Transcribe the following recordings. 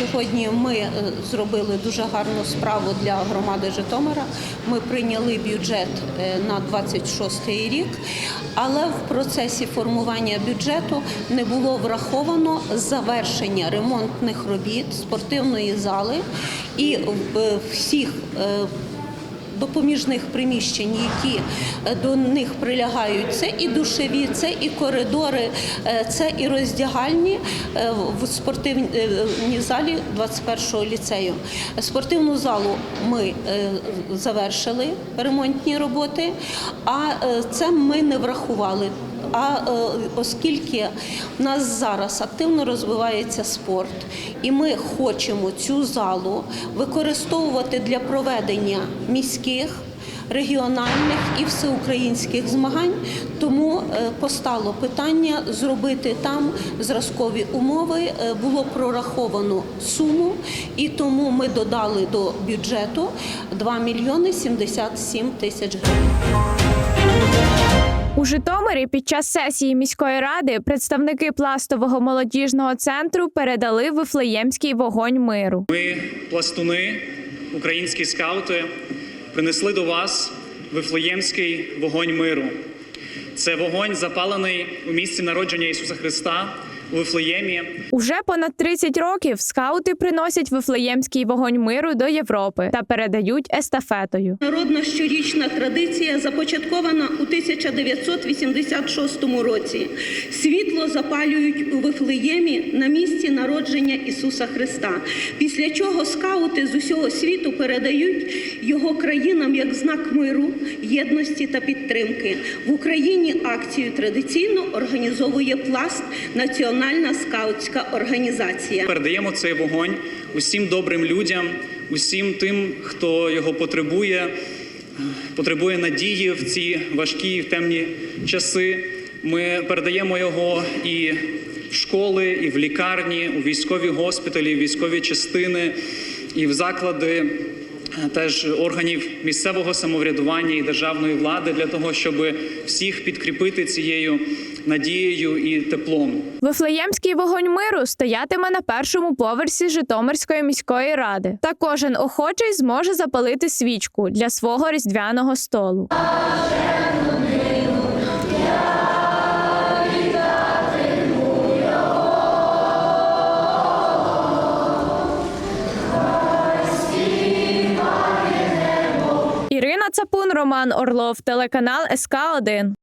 Сьогодні ми е, зробили дуже гарну справу для громади Житомира. Ми прийняли бюджет е, на 26 рік, але в процесі формування бюджету не було враховано завершення ремонтних робіт спортивної зали і е, всіх допоміжних приміщень, які е, до них прилягають, це і душеві, це і коридори, е, це і роздягальні е, в спортивній залі 21-го ліцею. Спортивну залу ми завершили ремонтні роботи, а це ми не врахували. А е, оскільки в нас зараз активно розвивається спорт, і ми хочемо цю залу використовувати для проведення міських, регіональних і всеукраїнських змагань, тому е, постало питання зробити там зразкові умови. Е, Було прораховано суму, і тому ми додали до бюджету 2 мільйони 77 тисяч гривень. У Житомирі під час сесії міської ради представники пластового молодіжного центру передали вифлеємський вогонь миру. Ми, пластуни, українські скаути, принесли до вас вифлеємський вогонь миру. Це вогонь, запалений у місці народження Ісуса Христа у Вифлеємі. Уже понад 30 років скаути приносять вифлеємський вогонь миру до Європи та передають естафетою. Народна щорічна традиція започаткована у 1986 році. Світло запалюють у Вифлеємі на місці народження Ісуса Христа. Після чого скаути з усього світу передають його країнам як знак миру, єдності та підтримки. В Україні акцію традиційно організовує пласт Національна скаутська організація. Передаємо цей вогонь усім добрим людям, усім тим, хто його потребує, потребує надії в ці важкі в темні часи. Ми передаємо його і в школи, і в лікарні, у військові госпіталі, військові частини, і в заклади е, теж органів місцевого самоврядування і державної влади для того, щоб всіх підкріпити цією надією і теплом. Вифлеємський вогонь миру стоятиме на першому поверсі Житомирської міської ради. Та кожен охочий зможе запалити свічку для свого різдвяного столу. Ірина Цапун, Роман Орлов, телеканал СК 1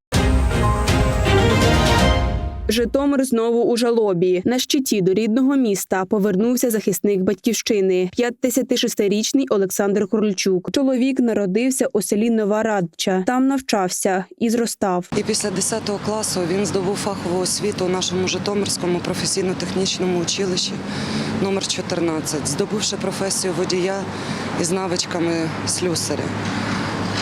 Житомир знову у жалобі. На щиті до рідного міста повернувся захисник батьківщини, 56-річний Олександр Корольчук. Чоловік народився у селі Нова Радча. Там навчався і зростав. І після 10 класу він здобув фахову освіту у нашому Житомирському професійно-технічному училищі номер 14, здобувши професію водія із навичками слюсаря.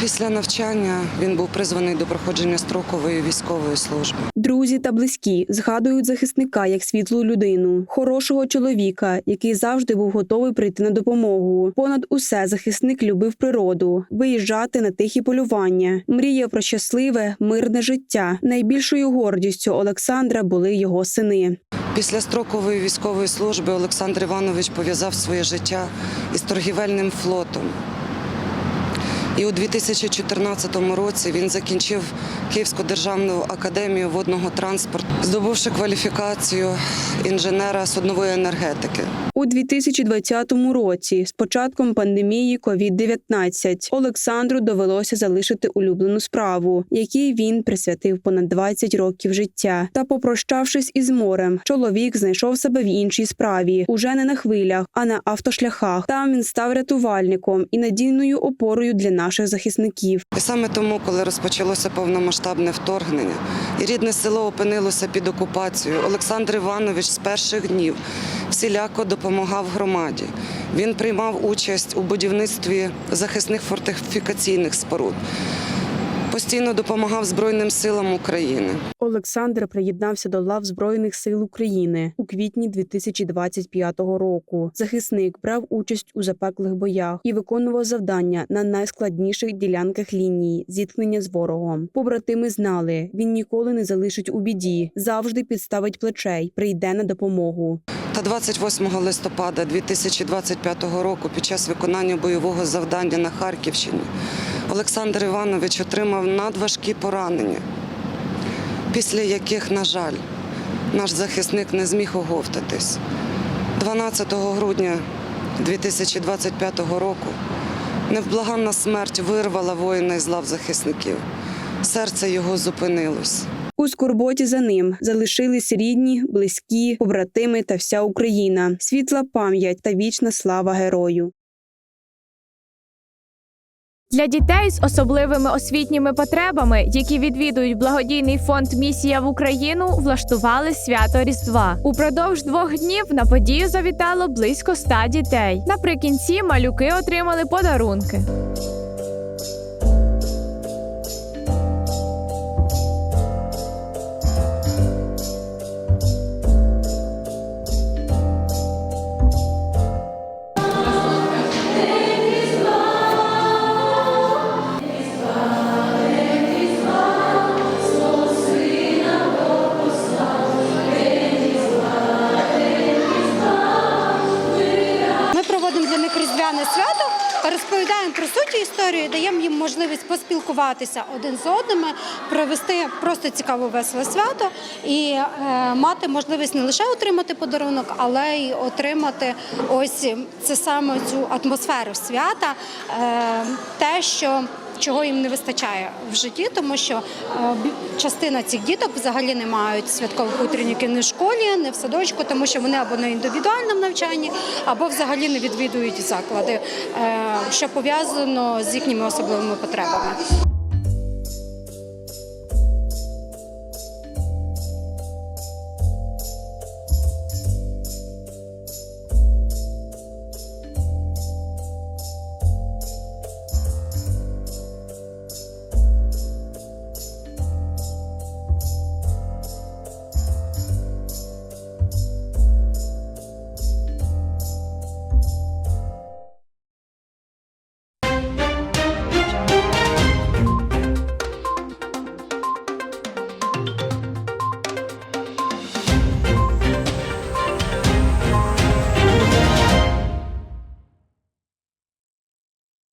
Після навчання він був призваний до проходження строкової військової служби. Друзі та близькі згадують захисника як світлу людину, хорошого чоловіка, який завжди був готовий прийти на допомогу. Понад усе захисник любив природу, виїжджати на тихі полювання, мріяв про щасливе, мирне життя. Найбільшою гордістю Олександра були його сини. Після строкової військової служби Олександр Іванович пов'язав своє життя із торгівельним флотом. І у 2014 році він закінчив Київську державну академію водного транспорту, здобувши кваліфікацію інженера суднової енергетики. У 2020 році, з початком пандемії COVID-19, Олександру довелося залишити улюблену справу, якій він присвятив понад 20 років життя. Та, попрощавшись із морем, чоловік знайшов себе в іншій справі, уже не на хвилях, а на автошляхах. Там він став рятувальником і надійною опорою для наших захисників. І саме тому, коли розпочалося повномасштабне вторгнення, і рідне село опинилося під окупацією, Олександр Іванович з перших днів всіляко допомагав громаді. Він приймав участь у будівництві захисних фортифікаційних споруд, постійно допомагав Збройним силам України. Олександр приєднався до лав Збройних сил України у квітні 2025 року. Захисник брав участь у запеклих боях і виконував завдання на найскладніших ділянках лінії зіткнення з ворогом. Побратими знали, він ніколи не залишить у біді, завжди підставить плечей, прийде на допомогу. Та 28 листопада 2025 року під час виконання бойового завдання на Харківщині Олександр Іванович отримав надважкі поранення, після яких, на жаль, наш захисник не зміг оговтатись. 12 грудня 2025 року невблаганна смерть вирвала воїна із лав захисників. Серце його зупинилось. У скорботі за ним залишились рідні, близькі, побратими та вся Україна. Світла пам'ять та вічна слава герою. Для дітей з особливими освітніми потребами, які відвідують благодійний фонд Місія в Україну, влаштували свято Різдва. Упродовж двох днів на подію завітало близько ста дітей. Наприкінці малюки отримали подарунки. Можливість поспілкуватися один з одними, провести просто цікаве веселе свято і е, мати можливість не лише отримати подарунок, але й отримати ось це саме цю атмосферу свята, е, те, що чого їм не вистачає в житті, тому що е, частина цих діток взагалі не мають святкових утренників ні в школі, ні в садочку, тому що вони або на індивідуальному навчанні, або взагалі не відвідують заклади, е, що пов'язано з їхніми особливими потребами.